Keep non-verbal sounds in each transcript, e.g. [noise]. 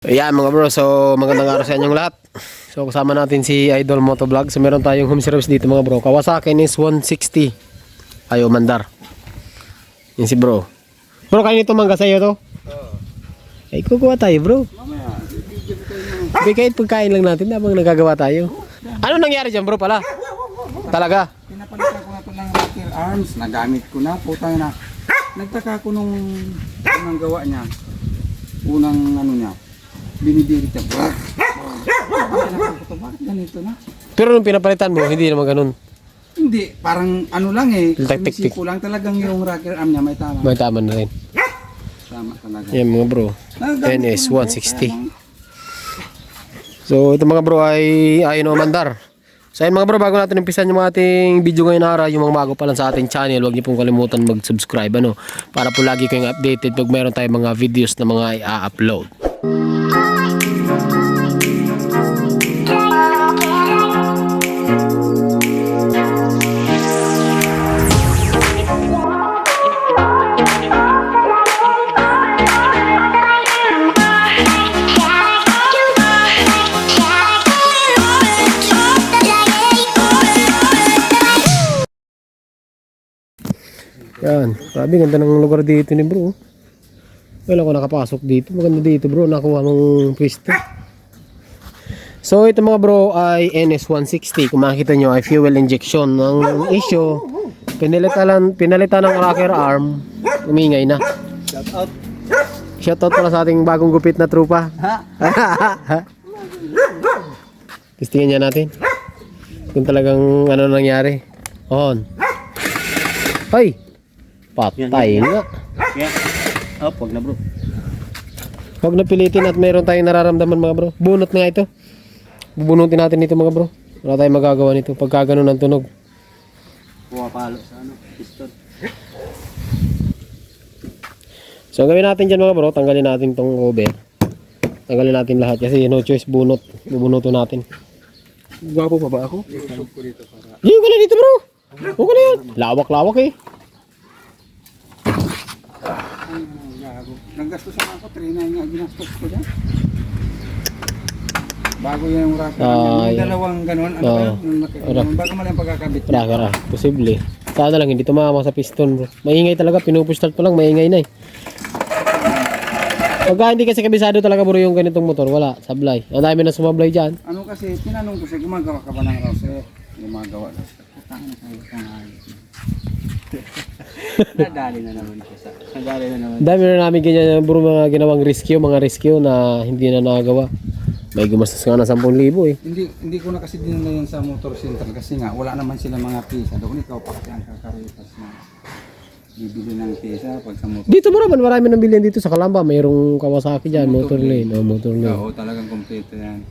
Ayan mga bro, so magandang araw sa inyong lahat. So kasama natin si Idol Motovlog. So meron tayong home service dito mga bro. Kawasaki is 160. Ayo mandar. Yan si bro. Bro, kayo nito mangga sa'yo to? Ay, kukuha tayo bro. Hindi kahit pagkain lang natin habang nagagawa tayo. Ano nangyari dyan bro pala? Talaga? Pinapalitan ko na ito ng rocker arms. Nagamit ko na. Putang na. Nagtaka ko nung unang gawa niya. Unang ano niya. Binibirit niya. Bakit? Bakit ganito na? Pero nung pinapalitan mo, hindi naman ganun. Hindi. Parang ano lang eh. Tik-tik-tik. Sumisipo lang talagang yung rocker arm niya. May tama. May tama na rin. Tama talaga. Yan mga bro. NS ko na, 160. So ito mga bro ay ayun o mandar. So ayun mga bro bago natin umpisan yung mga ating video ngayon araw yung mga bago pa lang sa ating channel huwag niyo pong kalimutan mag-subscribe ano para po lagi kayong updated pag meron tayong mga videos na mga i-upload. Yan, grabe ganda ng lugar dito ni bro. Wala ko nakapasok dito. Maganda dito bro, nakuha mong pwesto. So ito mga bro ay NS160. Kung makikita nyo ay fuel injection. Ang issue, pinalitan, pinalitan ng rocker arm, umingay na. Shout out. Shoutout pala sa ating bagong gupit na trupa. Ha? [laughs] Testingin niya natin. Kung talagang ano nangyari. On. Ay! Patay nga. Yeah. Oh, wag na bro. Huwag na pilitin at meron tayong nararamdaman mga bro. Bunot nga ito. Bubunutin natin ito mga bro. Wala tayong magagawa nito pagka ganun ang tunog. Pumapalo sa ano. Piston. So ang gawin natin dyan mga bro, tanggalin natin tong cover. Tanggalin natin lahat kasi no choice bunot. Bubunutin natin. Gwapo pa ba ako? Hindi ka na dito bro. Huwag ka na yan. Lawak-lawak eh. Ay, gago. Naggastos ako, 3.9 nga ginastos ko dyan. Bago yung rocker arm. Ah, yung yeah. dalawang ganun. Ano Oo. ba yun? Yung laki- Rock. yung Bago mali ang pagkakabit. Kara, kara. Posible. Sana lang hindi tumama sa piston bro. Maingay talaga. Pinupush start pa lang. Maingay na eh. Pagka hindi kasi kabisado talaga bro yung ganitong motor. Wala. Sablay. Ang dami na sumablay dyan. Ano kasi, tinanong ko siya, gumagawa ka ba ng rose? Gumagawa na siya. Putang na kayo kung ayos. [laughs] Nadali na naman siya sa... Nadali na naman. Dami na namin ganyan bro mga ginawang rescue. Mga rescue na hindi na nagawa. May gumastos nga na 10,000 eh. Hindi hindi ko na kasi dinala yan sa motor center kasi nga wala naman sila mga pisa. Doon ikaw pa kasi ang kakaritas na bibili ng pisa pag sa motor. Dito bro, man, marami nang bilhin dito sa Kalamba. Mayroong Kawasaki dyan. Motor lane. Oh, motor lane. Oo, talagang kompleto yan.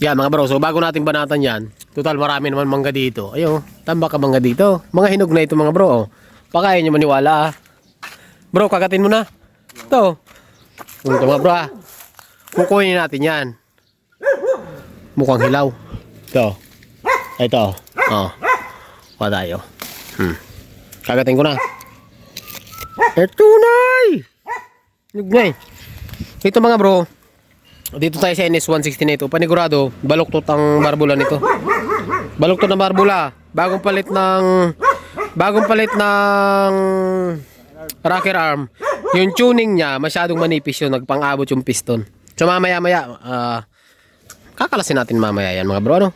Yan mga bro, so bago natin banatan yan, total marami naman mangga dito. Ayun, tambak ka mangga dito. Mga hinog na ito mga bro. Oh. Pakain nyo maniwala ah. Bro, kagatin mo na. Ito. Ito mga bro ah. Kukunin natin yan. Mukhang hilaw. Ito. Ito. Oh. Kuha tayo. Hmm. Kagatin ko na. Ito na Hinog na eh. Ito mga bro, dito tayo sa NS160 na ito. Panigurado, baluktot ang barbula nito. Baluktot na barbula. Bagong palit ng bagong palit ng rocker arm. Yung tuning niya, masyadong manipis yun. Nagpang-abot yung piston. So mamaya maya, ah, kakalasin natin mamaya yan mga bro. Ano?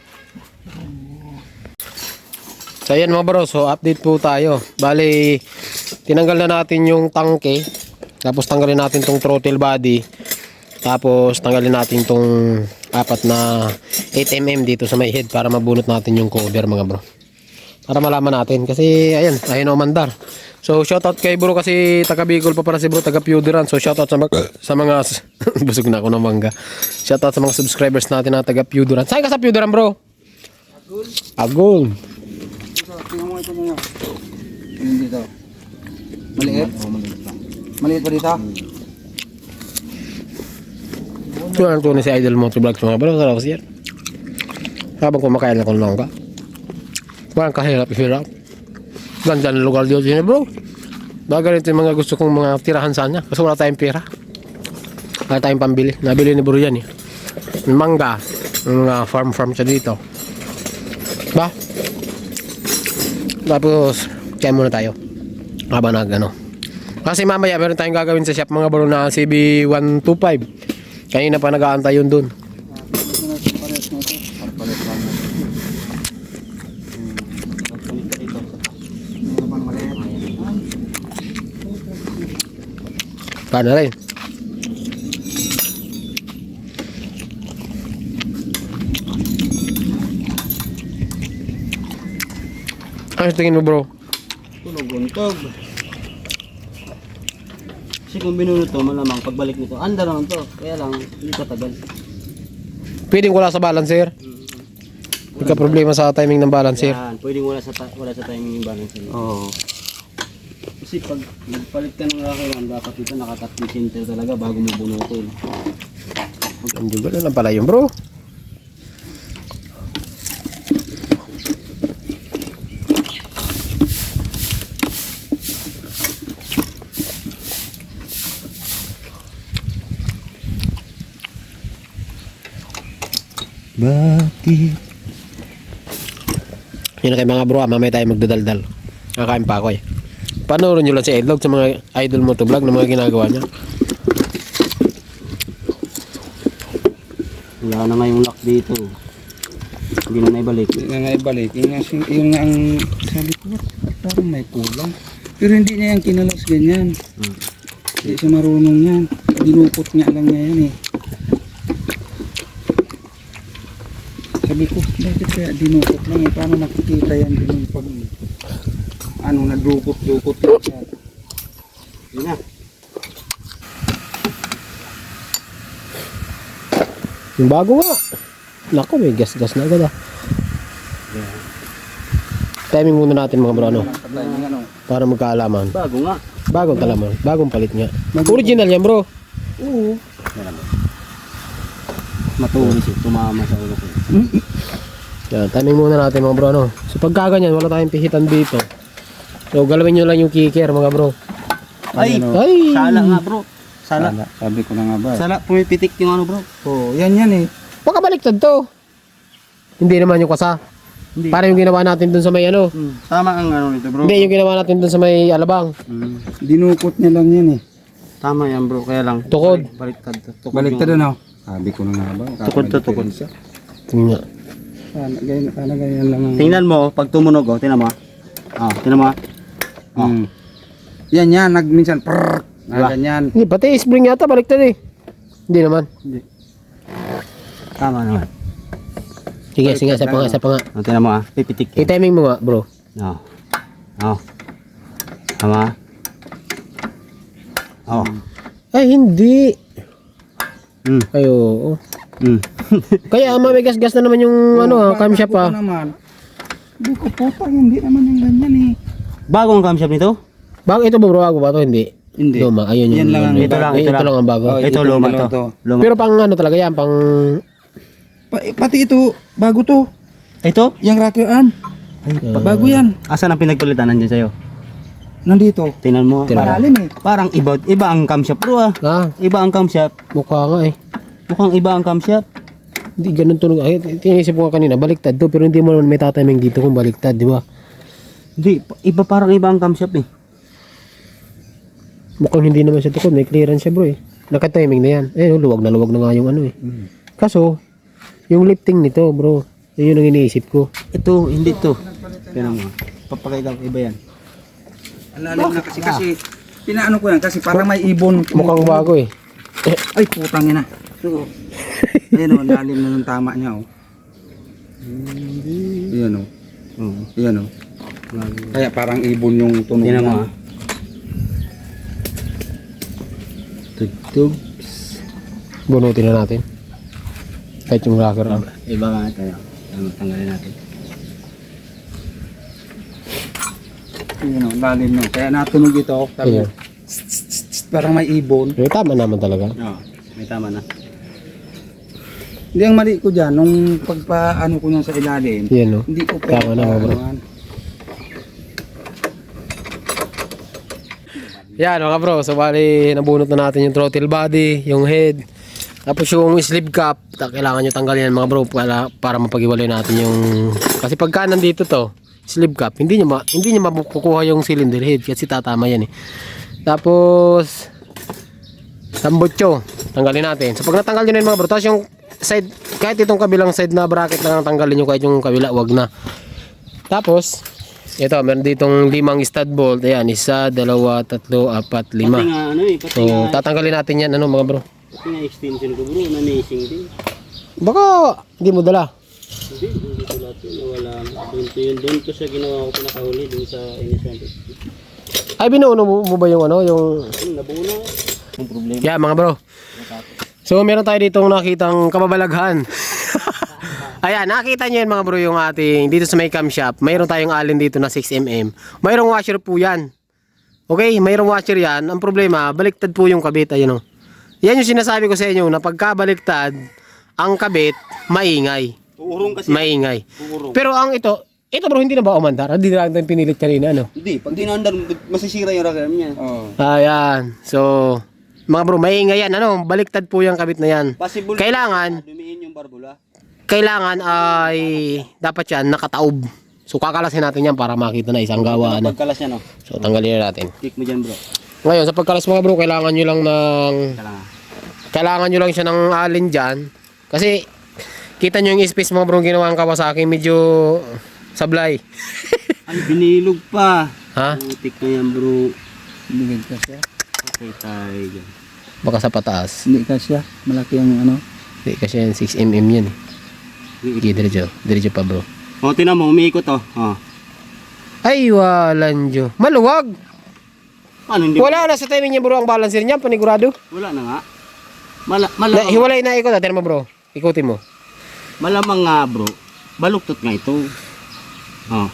So yan mga bro, so update po tayo. Bali, tinanggal na natin yung tangke. Tapos tanggalin natin tong throttle body. Tapos tanggalin natin tong apat na 8mm dito sa may head para mabunot natin yung cover mga bro. Para malaman natin kasi ayan, ayun o mandar. So shoutout kay bro kasi taga Bicol pa para si bro taga Puderan. So shoutout sa sa mga [laughs] busog na ako ng mangga. Shoutout sa mga subscribers natin na taga Puderan. Saan ka sa Puderan bro? Agol. Dito. Maliit? Maliit pa dito? Ito ang tunay si Idol Motor Vlogs mga bro. Sarap siya. Habang kumakain ako ng langka. Walang kahirap-hirap. Ganda ng lugar dito sini bro. Baka ganito yung mga gusto kong mga tirahan sana. Kasi wala tayong pera. Wala tayong pambili. Nabili ni Bro yan eh. Mangga. Mga farm-farm siya dito. Ba? Tapos, kaya muna tayo. Habang nag ano. Kasi mamaya meron tayong gagawin sa shop mga bro na CB125. Kanina pa nag-aantay yun dun. Ano? Paano rin? Ano tingin mo bro? Tunog untog. Kasi kung binunod to, malamang pagbalik nito, anda naman to. Kaya lang, hindi katagal. Pwedeng wala sa balancer. Hindi ka problema sa timing ng balancer. Yan, pwedeng wala sa, ta- wala sa timing yung balance. Oo. Kasi pag nagpalit ka ng rakiran, dapat ito nakatapin center talaga bago mo bunutin. Hindi ba lang pala yun bro? Bakit? Yun na kayo mga bro, ah, mamaya tayo magdadaldal. Kakain pa ako eh. Panoorin nyo lang si Edlog sa mga idol mo to vlog na mga ginagawa niya. Wala na nga yung lock dito. Hindi na naibalik. Hindi na nga ibalik. Yung nga, yung nga ang sabi ko, "Ba't parang may kulang. Pero hindi niya yan kinalas ganyan. Hmm. Hindi siya marunong yan. Dinukot nga lang niya yan eh. Sabi ko, bakit kaya dinukot lang eh? Paano nakikita yan din pag ano, nadukot-dukot lang siya. Yun na. Yung bago nga. Nako, may gas-gas na agad ah. Timing muna natin mga bro, ano. Para magkaalaman. Bago nga. Bagong kalaman. Bagong palit nga. Original yan bro. Oo. Matulis eh. Tumama sa ulo ko. Yan, timing muna natin mga bro, ano? So pagka ganyan, wala tayong pihitan dito. So galawin nyo lang yung kicker mga bro. Ay! Ano? Ay! Sala nga bro. Sala. Sala. Sabi ko na nga ba. Sala. Pumipitik yung ano bro. Oo, yan yan eh. Baka baliktad to. Hindi naman yung kasa. Hindi. Para yung ginawa natin dun sa may ano. Hmm. Tama ang ano nito bro. Hindi yung ginawa natin dun sa may alabang. Hmm. Dinukot niya lang yan eh. Tama yan bro. Kaya lang. Tukod. Balik- Baliktad. to. Tukod Baliktad yung- ano? Sabi ko na nga ba. Tukod to, tukod. siya. Tingnan. Sana ganyan, sana ganyan lang. ang- Tingnan mo, pag tumunog, oh, tingnan mo. ah. Ah, tingnan mo. ah. Oh. Mm. Yan yan, nag minsan prrrr. Diba? Ganyan. Hindi, pati spring yata baliktad eh. Hindi naman. Tama naman. Sige, sige, isa pa nga, isa pa nga. Oh, tingnan mo ah, pipitik yan. I-timing mo nga bro. Oh. Oh. Tama. Oh. Ay, hindi. Hmm. Ay, oo. Hmm. [laughs] Kaya ama, may gas-gas na naman yung ano ha, cam shop ha. Sabi ko naman. Hindi ko puta, hindi naman yung ganyan eh. Bago ang camshop nito? Bago ito bro, bago ba to? Hindi. Hindi. Luma, ayun yung Yan lang ang- luma. Ito lang, Ay, ito ito lang. lang ang bago. Oh, ito, ito, luma dalawa to. Luma. Pero pang ano talaga yan, pang... Pa, pati ito, bago to. ito? Yung rocker arm. Bago yan. Asan ang pinagpalitan nandiyan sa'yo? Nandito. Tingnan mo. Tingnan. Malalim eh. parang iba, iba ang camshop bro ah. Ah, Iba ang camshop. mukha nga eh. Mukhang iba ang camshop. Hindi ganun tunog. Ay, tinisip ko nga kanina, baliktad to, pero hindi mo naman may tataming dito kung baliktad, di ba? Hindi, iba parang iba ang camshop eh. Mukhang hindi naman siya tukod, may clearance siya bro eh. Nakatiming na yan. Eh, luwag na luwag na nga yung ano eh. Kaso, yung lifting nito bro, yun ang iniisip ko. Ito, hindi to. Tingnan mo. Papakita ko, iba yan. Ang lalim na kasi kasi pinaano ko yan kasi parang may ibon. Mukhang bago eh. Ay, putang ina. So, Ayan o, ang lalim na ng tama niya oh. Ayan o. Oo. Ayan o. Kaya parang ibon yung tunog Tingnan mo niya. ah. Tugtog. Bunutin na natin. Kahit yung rocker. Iba nga tayo. Tama, tanggalin natin. Ayan o, lalim no. Kaya natunog ito. Sabi, Ayan. parang may ibon. Eh, tama naman talaga. Oo, may tama na. Hindi ang mali ko dyan, nung pagpaano ko niyan sa ilalim, Yan no. hindi ko Tama na, bro. ano, Yan mga bro, so bali nabunot na natin yung throttle body, yung head. Tapos yung sleeve cap, ta- kailangan nyo tanggalin yan mga bro para, para mapag-iwalay natin yung... Kasi pagka nandito to, sleeve cap, hindi nyo, ma, hindi nyo makukuha yung cylinder head kasi tatama yan eh. Tapos, tambutso, tanggalin natin. So pag natanggal nyo na yun mga bro, tapos yung side, kahit itong kabilang side na bracket na lang tanggalin nyo, kahit yung kabila, wag na. Tapos, ito, meron ditong limang stud bolt. Ayan, isa, dalawa, tatlo, apat, Pati lima. nga ano eh, pati So, nga, tatanggalin natin yan, ano mga bro. pati nga extension ko bro, na-missing din. Baka hindi mo dala. Hindi, hindi ko nawala na. Doon ko yun, doon ko siya ginawa ko pinakahuli, doon sa NS150. Ay, binuuno mo, mo ba yung ano, yung... Ano, nabuo na. Ang problema. Yeah, mga bro. So, meron tayo dito nakitang kababalaghan. [laughs] Ayan, nakita nyo yan mga bro yung ating dito sa may cam shop. Mayroon tayong allen dito na 6mm. Mayroong washer po yan. Okay, mayroong washer yan. Ang problema, baliktad po yung kabit. Ayun o. Yan yung sinasabi ko sa inyo na pagka baliktad, ang kabit, maingay. Uurong kasi. Maingay. Uurong. Pero ang ito, ito bro, hindi na ba umandar? Hindi na natin pinilit kanina, ano? Hindi, pag dinandar, masisira yung rakam niya. Oh. Ayan. So, mga bro, maingay yan. Ano, baliktad po yung kabit na yan. Possible Kailangan, dumiin yung barbula. kailangan ay dapat yan nakataob. So, kakalasin natin yan para makita na isang gawa. Ano. Pagkalas niya no, So, tanggalin na natin. kick mo dyan bro. Ngayon, sa pagkalas mga bro, kailangan nyo lang ng... Kailangan. Kailangan nyo lang siya ng alin dyan. Kasi, kita nyo yung space mga bro, ginawa ang Kawasaki, medyo sablay. [laughs] Ay, binilog pa. Ha? Putik na yan bro. Hindi ka siya. Okay tayo dyan. Baka sa pataas. Hindi ka siya. Malaki ang ano. Hindi, kasi yan 6mm yan eh. Sige, diretso. Diretso pa bro. O, tinan mo, umiikot oh. oh. Ay, walan Diyo. Maluwag! Ano, hindi Wala na sa timing niya bro ang balancer niya, panigurado. Wala na nga. Mala, Na, malamang, hiwalay na ikot, atin mo bro. Ikutin mo. Malamang nga bro. Baluktot nga ito. Oh.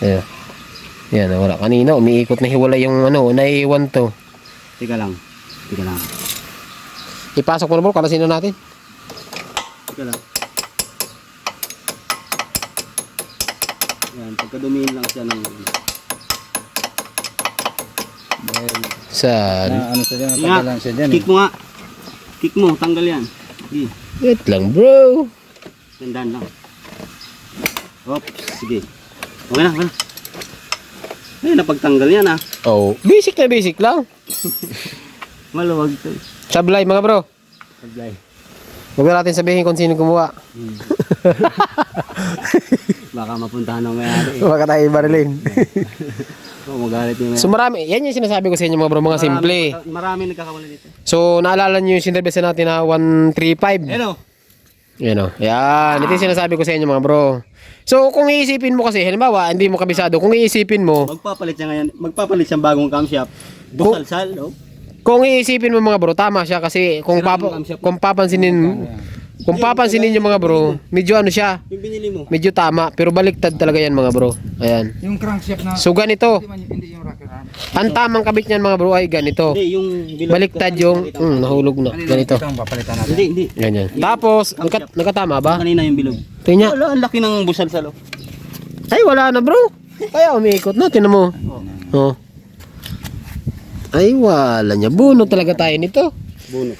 Ayan. Yan, wala. Kanina, umiikot na hiwalay yung ano, naiiwan to. Teka lang. Teka lang. Ipasok mo na bro, kalasin na natin. Teka lang. Yan, pagka dumiin lang siya ng Dahil Sa... na ano siya dyan. Nga, Natagalan siya dyan. eh. kick mo nga. Kick mo, tanggal yan. Wait lang bro. Tandaan lang. Oops, sige. Okay na, okay na. Ay, napagtanggal yan ah. Oh, basic na basic lang. [laughs] Maluwag to. Sablay mga bro. Sablay. Huwag na natin sabihin kung sino gumawa. [laughs] Baka mapuntahan ng mayari. eh. Baka tayo barilin. [laughs] Oo, magalit yung mayari. so marami, yan yung sinasabi ko sa inyo mga bro, mga simple. Marami, marami nagkakamali dito. So naalala nyo yung sinervisa natin na 135. Hello. Yan o. Yan. Ito yung sinasabi ko sa inyo mga bro. So kung iisipin mo kasi, halimbawa, hindi mo kabisado, kung iisipin mo, Magpapalit siya ngayon. Magpapalit siyang bagong camshaft. Busalsal, no? kung iisipin mo mga bro, tama siya kasi kung, Sira papa, camshaft. kung papansinin, kung papansinin nyo mga bro, medyo ano siya, Yung binili mo. medyo tama, pero baliktad talaga yan mga bro. Ayan. Yung crankshaft na. So ganito, Hindi, man, hindi yung rocker arm. ang tamang kabit niyan mga bro ay ganito. Hindi, yung bilog. Baliktad yung, mm, nahulog na, ganito. Ito ang papalitan natin. Hindi, hindi. Ganyan. Tapos, nagka, nagkatama ba? Kanina yung bilog. Tingnan. Wala, ang laki ng busalsal, oh. Ay, wala na bro. Kaya umiikot na, tinan mo. Oh. Ay, wala niya. Buno talaga tayo nito. Buno.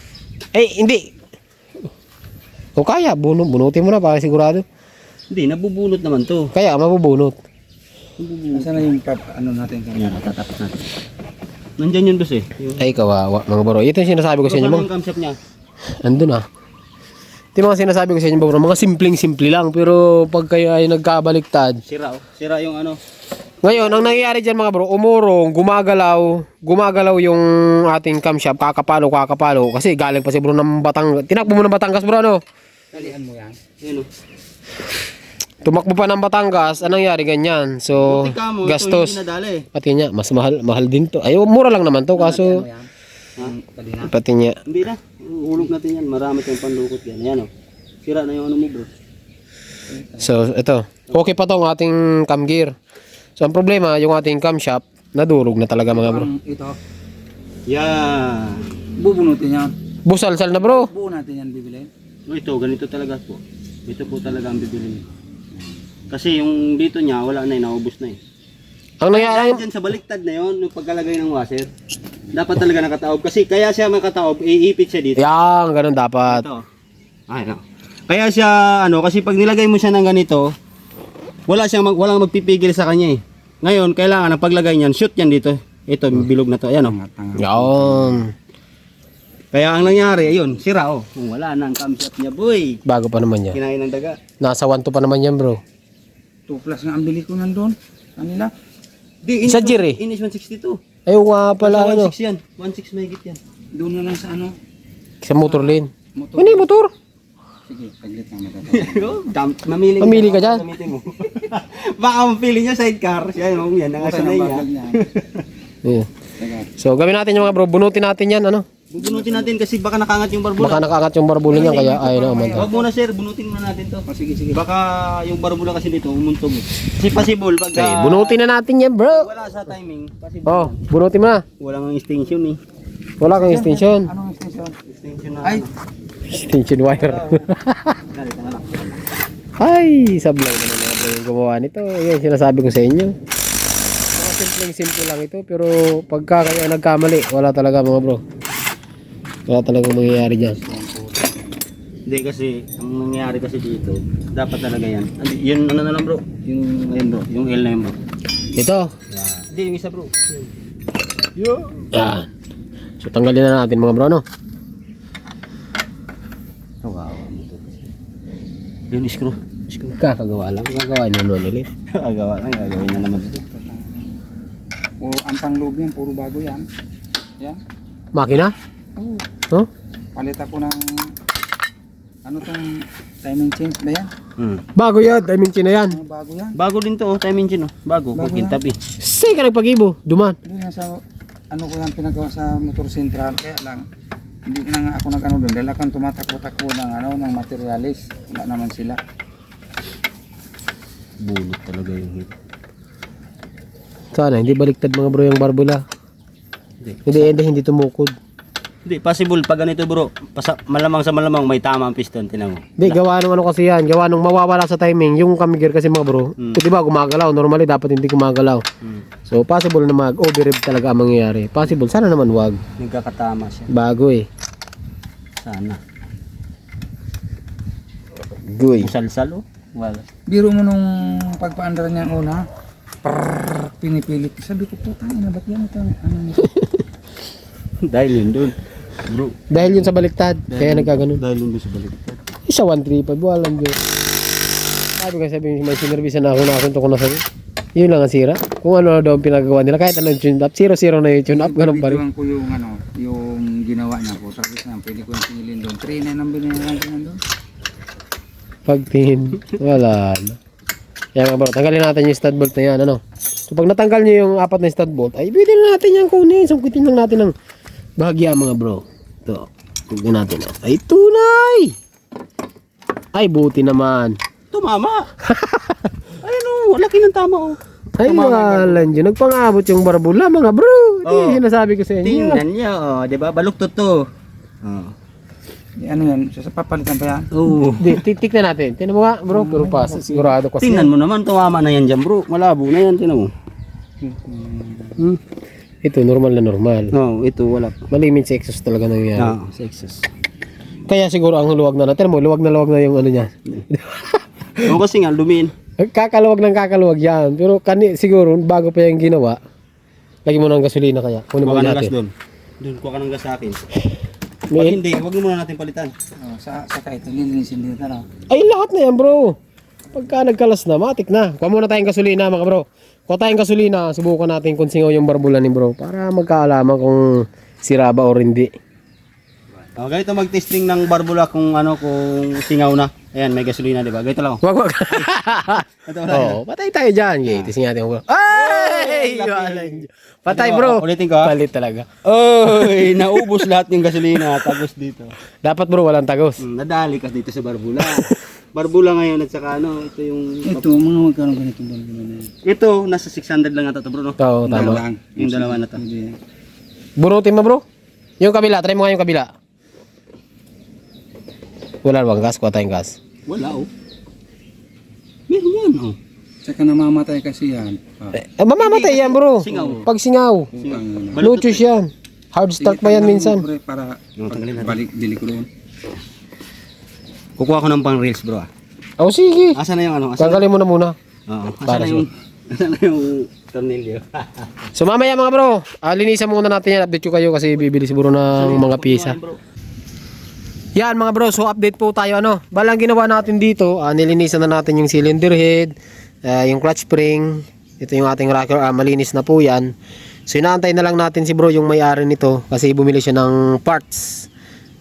Ay, hindi. O kaya, buno, bunutin mo na para sigurado. Hindi, nabubunot naman to. Kaya, mabubunot. Nasaan na yung pap, ano natin? Ayan, tatapos natin. Nandyan yung dos eh. Yung, Ay, kawawa, mga bro. Ito yung sinasabi ko sa inyo, Saan mga. yung camshaft niya? Andun ah. Ito yung mga sinasabi ko sa inyo, mga bro. Mga simpleng-simple lang. Pero pag kayo ay nagkabaliktad. Sira, oh. Sira yung ano. Ngayon, ang nangyayari dyan mga bro, umurong, gumagalaw, gumagalaw yung ating camshaft, kakapalo, kakapalo. Kasi galing pa si bro ng Batang, tinakbo mo ng Batangas bro, ano? Talian mo yan. Ayan, oh. Tumakbo pa ng Batangas, anong nangyari ganyan? So, Buti ka mo, ito gastos. nadali. Pati niya, mas mahal, mahal din to. Ay, mura lang naman to, kaso, talina. pati niya. Hindi na. Ulog natin yan. Marami tayong panlukot yan. Ayan, oh. Sira na yung ano mo, bro. So, ito. Okay pa tong ating cam gear. So, ang problema, yung ating cam shop, nadurog na talaga mga bro. Ang ito. Yan. Bubunutin yan. Busalsal na bro. Buo natin yan bibili. Oh, ito, ganito talaga po. Ito po talaga ang bibili niyo. Kasi yung dito niya, wala na eh, naubos na eh. Ang nangyari, Dyan sa baliktad na yon, yung pagkalagay ng washer, dapat talaga nakataob. Kasi kaya siya makataob, iipit siya dito. yan, ganun dapat. Ito. Ay, no. Kaya siya, ano, kasi pag nilagay mo siya ng ganito, wala siyang, mag, walang magpipigil sa kanya eh. Ngayon, kailangan ang paglagay niyan, shoot yan dito. Ito, bilog na to. Ayan, oh. Tanga-tanga. Yan. Kaya ang nangyari, ayun, sira, oh. Wala na ang camshaft niya, boy. Bago pa naman yan. Kinain ng daga. Nasa 1 pa naman yan bro. 2 plus nga ang bili ko nandun. Kanila. Di, Sa Jir, eh. Inis 162. Ayun nga pala ano. 16 yan. 16 may yan. Doon na lang sa ano. Sa motor lane. Motor. Hindi motor. Sige, taglit lang magagawa. [laughs] Mamili Mamili ka dyan. [laughs] Baka mapili niya sidecar. Siya, yung yan, ang asanay niya. [laughs] So gawin natin yung mga bro. Bunutin natin yan ano. Bubunutin natin kasi baka nakangat yung barbula. Baka nakaangat yung barbulo niya kaya ayaw na umanda. Huwag muna sir, bunutin muna natin to. Oh, sige, sige. Baka yung barbula kasi dito umuntog. Kasi possible pag Okay, ah, bunutin na natin yan bro. wala sa timing. Possible. Oh, bunutin mo na. Wala mang extension eh. Wala kang extension. Anong extension? Extension na. Ay, Extension wire. Dali, tanga lang. Ay, sablay naman mga bro yung gumawa nito. Yan, sinasabi ko sa inyo. Mga simpleng simple lang ito. Pero pagka kayo nagkamali, wala talaga mga bro. Wala talaga mangyayari dyan. Hindi kasi, ang nangyayari kasi dito, dapat talaga yan. Ano, Yun ano na lang bro, yung, ayun bro, yung L na yun bro. Ito. Hindi, yung isa bro. Yun. Yan. So tanggalin na natin mga bro, no? Wow. Yun, screw. Screw. Kakagawa lang. Gagawa nyo nun ulit. [laughs] Gagawa lang, gagawin na naman dito. puro ang pangloob yan, puro bago yan. Yan. Makina? Oh, Oh? palit ako ng ano tong timing change ba yan? Hmm. Bago yan. I mean, na yan. Ano bago yan? Bago din to, oh, time engine oh. Bago, Bago yan. tabi. Say ka nagpag-ibo. Duman. Nga sa ano ko yan pinagawa sa motor central kaya lang hindi na nga ako nag ano doon dahil akong tumatakbo-takbo ng ano ng materialis wala naman sila Bulot talaga yung hit. Sana, hindi baliktad mga bro yung barbula. Hindi. Hindi, hindi, hindi tumukod. Hindi, possible pag ganito bro, pasa, malamang sa malamang may tama ang piston, tinan mo. Hindi, gawa nung ano kasi yan. Gawa nung mawawala sa timing. Yung kamigir kasi mga bro. Mm. Eh, di ba gumagalaw. Normally, dapat hindi gumagalaw. Hmm. So, possible na mag-overrev talaga ang mangyayari. Possible. Sana naman wag. Nagkakatama siya. Bago eh. Sana. Yung salsal oh. Wala. biro mo nung pagpaandar niya una prrrr, pinipilit sabi ko puta ina ba't yan ito ano [laughs] Dahil yun dun. Bro. Dahil yun sa baliktad. Kaya nagkaganon. Dahil yun sa baliktad. Isa 135. Walang Diyos. Sabi ko sabi may sinervisa na ako na asunto ko na sa'yo. Yun lang ang sira. Kung ano daw ang pinagawa nila. Kahit anong tune up. Zero zero na yung tune up. Ganun pa rin. Ko yung ano yung ginawa niya po sabi ko pwede ko yung singilin doon 3 na ang binayaran ko doon Pagtingin, wala na. Yan mga bro, tanggalin natin yung stud bolt na yan, ano. So pag natanggal nyo yung apat na stud bolt, ay pwede na natin yan kunin. Sungkitin lang natin ng bahagya mga bro. Ito, tignan natin. Oh. Ay, tunay! Ay, buti naman. Tumama! [laughs] Ayun oh, laki ng tama oh. Ay, walan dyan. Nagpangabot yung barbula mga bro. Ito Oh. yung sinasabi ko sa inyo. Tingnan niyo oh, 'di ba? Baluktot to. Oh. ano yan sa papalitan pa yan Oo. Di, titiknan natin. Tinan mo nga bro, pero pas, sigurado kasi. Tingnan mo naman, tumama na yan dyan bro. Malabo na yan, tingnan mo. Hmm. Ito, normal na normal. No, ito wala. Malimit sa exhaust talaga nangyayari. Ah, sexes. Kaya siguro ang luwag na natin mo, luwag na luwag na yung ano niya. [laughs] Oo kasi nga, lumiin. Kakaluwag ng kakaluwag yan. Pero kani, siguro, bago pa yung ginawa, lagi mo ng gasolina kaya. Kunin mo Kuha ka ng gas natin. doon. Doon, kuha ka ng gas sa akin. Pag May, hindi, huwag mo muna natin palitan. oh, sa sa kahit lilinisin dito na ay, lahat na yan bro. Pagka nagkalas na, matik na. Kuha muna tayong gasolina mga bro. Kuha tayong gasolina, subukan natin kung singaw yung barbula ni bro. Para magkaalaman kung sira ba o hindi. Oh, ganito mag-testing ng barbula kung ano, kung singaw na. Ayan, may gasolina, di ba? Ganito lang. oh. Wag, wag. [laughs] Oo, patay tayo dyan. Okay, tising natin yung bro. Ay! Walang- Patay bro. Ulitin ko, ah. Palit talaga. Oy, [laughs] naubos lahat yung gasolina. Tagos dito. Dapat bro, walang tagos. Hmm, nadali ka dito sa barbula. [laughs] barbula ngayon at saka ano, ito yung... ito mga magkano ganito doon Ito, nasa 600 lang ata to bro, no? Oo, tama. Yung dalawa na to. Bunutin mo bro. Yung kabila, try mo nga yung kabila. Wala bang gas? Kuha tayong gas. Wala oh. Meron yan oh. Tsaka namamatay kasi yan. Ah, Eh, mamamatay yan bro. Singaw. Pag singaw. No choice yan. Hard start pa yan minsan. pre, Para natin. balik dili ko. Kukuha ko ng pang reels bro ah. Oh sige. Asa na yung ano? Asa Tanggalin mo na muna. Oo. Asa Para na yung, [laughs] asa na yung tornilyo? [laughs] So mamaya mga bro, ah, linisan muna natin yan. Update ko kayo kasi bibili siguro ng mga piyesa. Yan mga bro, so update po tayo ano. Balang ginawa natin dito, ah, nilinisan na natin yung cylinder head, ah, yung clutch spring. Ito yung ating rocker arm, malinis na po yan. So inaantay na lang natin si bro yung may-ari nito kasi bumili siya ng parts.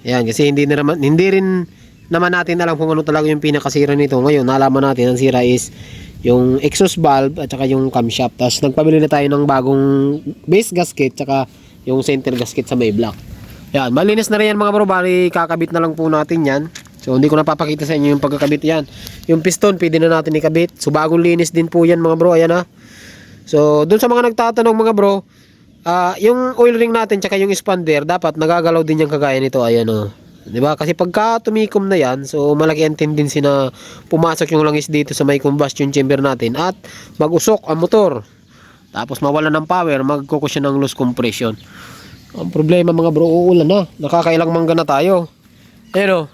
Yan, kasi hindi na hindi rin naman natin alam kung ano talaga yung pinakasira nito. Ngayon, nalaman natin ang sira is yung exhaust valve at saka yung camshaft. Tapos nagpabili na tayo ng bagong base gasket tsaka yung center gasket sa may block. Yan, malinis na rin yan mga bro. Bali, kakabit na lang po natin yan. So, hindi ko napapakita sa inyo yung pagkakabit yan. Yung piston, pwede na natin ikabit. So, bagong linis din po yan mga bro. Ayan ha. So, dun sa mga nagtatanong mga bro, ah yung oil ring natin tsaka yung expander, dapat nagagalaw din yung kagaya nito. Ayan o. 'Di ba? Kasi pagka tumikom na yan, so malaki ang tendency na pumasok yung langis dito sa may combustion chamber natin at mag-usok ang motor. Tapos mawala ng power, magkukus siya ng loose compression. Ang problema mga bro, uulan na. Nakakailang mangga na tayo. Pero,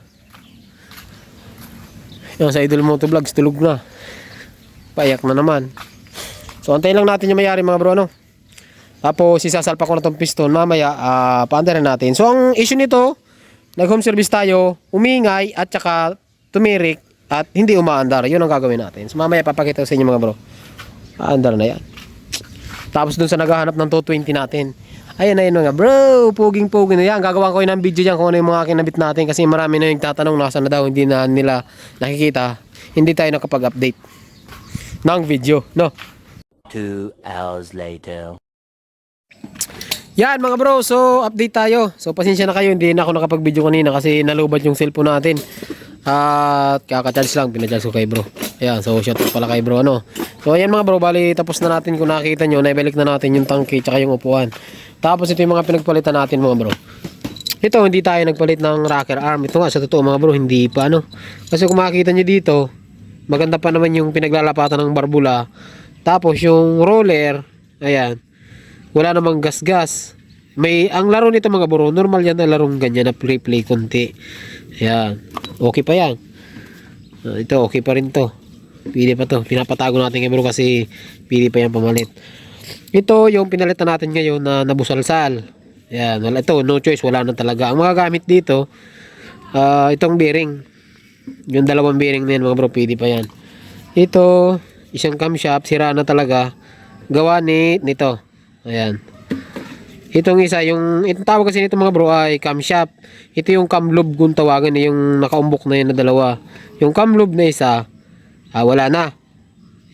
yung sa Idol Moto Vlogs, tulog na. Payak na naman. So, antay lang natin yung mayari mga bro, ano? Tapos, isasalpa ko na tong piston. Mamaya, uh, paandarin natin. So, ang issue nito, nag-home service tayo, umingay, at saka tumirik, at hindi umaandar. Yun ang gagawin natin. So, mamaya papakita ko sa inyo mga bro. Aandar na yan. Tapos dun sa naghahanap ng 220 natin. Ayan na yun mga bro, puging puging na yan. Gagawa ko yun ng video dyan kung ano yung mga kinabit natin kasi marami na yung tatanong nasa na daw hindi na nila nakikita. Hindi tayo nakapag-update ng video, no? Two hours later. Yan mga bro, so update tayo. So pasensya na kayo, hindi na ako nakapag-video kanina kasi nalubad yung cellphone natin. At kaka-charge lang, pinacharge ko kay bro. Ayan, so shout out pala kay bro, ano. So ayan mga bro, bali tapos na natin kung nakita nyo, naibalik na natin yung tangke tsaka yung upuan. Tapos ito yung mga pinagpalitan natin mga bro. Ito, hindi tayo nagpalit ng rocker arm. Ito nga, sa totoo mga bro, hindi pa ano. Kasi kung makikita nyo dito, maganda pa naman yung pinaglalapatan ng barbula. Tapos yung roller, ayan, wala namang gas-gas. May ang laro nito mga bro, normal yan na larong ganyan na play-play konti. Ayan. Okay pa yan. Ah, ito okay pa rin to. Pili pa to. Pinapatago natin kay bro kasi pili pa yan pamalit. Ito yung pinalitan natin ngayon na nabusalsal. Ayan, wala ito, no choice, wala na talaga. Ang mga gamit dito, ah, itong bearing. Yung dalawang bearing na yan mga bro, pili pa yan. Ito, isang camshaft, sira na talaga. Gawa ni nito. Ayan. Itong isa, yung itong tawag kasi nito mga bro ay camshaft. Ito yung cam loop kung tawagan na yung nakaumbok na yun na dalawa. Yung cam loop na isa, ah, wala na.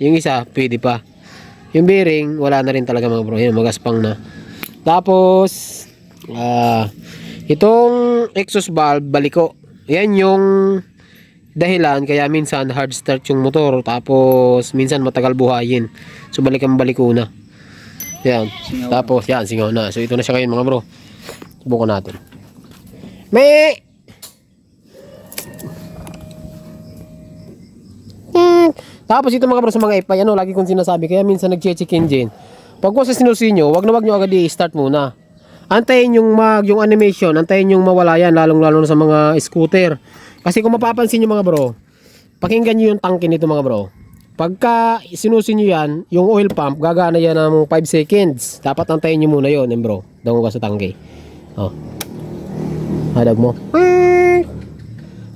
Yung isa, pwede pa. Yung bearing, wala na rin talaga mga bro. Yan, magaspang na. Tapos, ah, itong exhaust valve, baliko. Yan yung dahilan kaya minsan hard start yung motor. Tapos, minsan matagal buhayin. So, balikan baliko na. Yan. Singaw Tapos, yan, singaw na. So, ito na siya ngayon mga bro. Subukan natin. May! Hmm. Tapos ito mga bro sa mga ipay, ano, lagi kong sinasabi, kaya minsan nag-check engine. Pag sa sinusi nyo, wag na wag nyo agad i-start muna. Antayin yung mag, yung animation, antayin yung mawala yan, lalong lalo na sa mga scooter. Kasi kung mapapansin nyo mga bro, pakinggan nyo yung tangke nito mga bro. Pagka sinusi nyo yan, yung oil pump, gagana yan ng 5 seconds. Dapat antayin nyo muna yun, bro. Dango ka sa tangke. Oh. Hadag mo.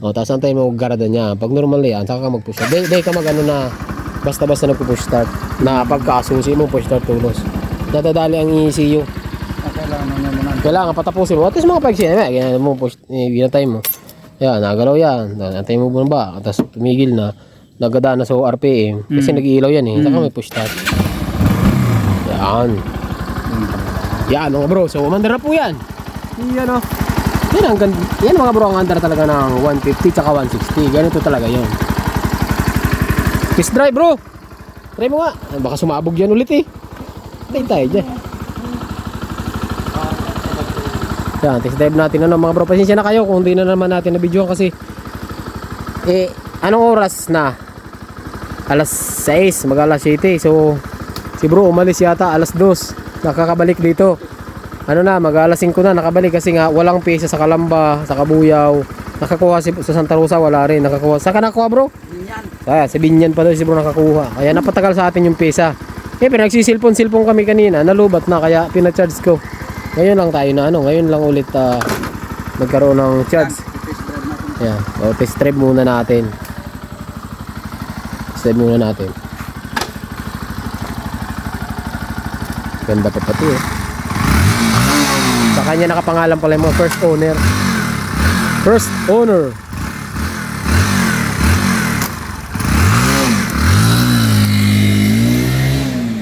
O, tapos antayin mo garada niya. Pag normal yan, saka ka mag-push start. Day ka mag ano na, basta-basta nagpo-push start. Na pagkasusi mo, push start tulos. Dadadali ang ECU. Kailangan patapusin mo. At least mga 5 cm. Eh, ganyan mo, push, eh, ginatay mo. Yan, nagalaw yan. Antayin mo ba? Tapos tumigil na. Nagada na sa RPM. Kasi nag-iilaw yan eh. Saka may push start. Yan. Yan mga bro. So, umandar na po yan. Yan o. Yan ang. Yan mga bro, ang andar talaga ng 150 tsaka 160. Ganito talaga yun. Kiss drive bro. Try mo nga. Baka sumabog yan ulit eh. Try tayo dyan. Yan, test drive natin ano mga bro. Pasensya na kayo kung hindi na naman natin na video kasi eh, anong oras na? Alas 6, mag alas 7. So, si bro umalis yata alas 2. Nakakabalik dito. Ano na, mag alas 5 na nakabalik kasi nga walang pesa sa Kalamba, sa Kabuyaw. Nakakuha si, sa Santa Rosa, wala rin. Nakakuha. Saan ka nakuha bro? Yan. Ah, sa Binyan pa daw si bro nakakuha. Kaya napatagal sa atin yung pesa. Eh, pero nagsisilpon-silpon kami kanina. Nalubat na, kaya pinacharge ko. Ngayon lang tayo na ano, ngayon lang ulit ah, nagkaroon ng charge. Test drive natin. Ayan. O, test drive muna natin. Test muna natin. Ganda pa pati eh. Sa kanya nakapangalan pala yung mga first owner. First owner.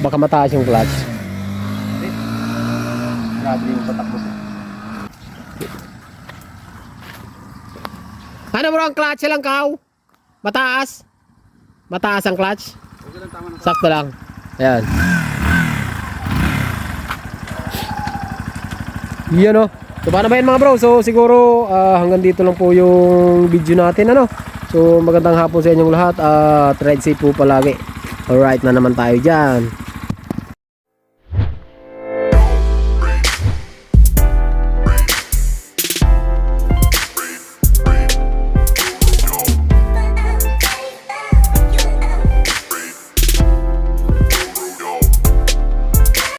Baka mataas yung clutch. Grabe yung patakbo. Ano bro ang clutch lang kaw? Mataas? Mataas ang clutch? Sakto lang. Ayan. Yan o. So paano ba yan mga bro? So siguro ah, hanggang dito lang po yung video natin ano. So magandang hapon sa inyong lahat at ride safe po palagi. Alright na naman tayo dyan.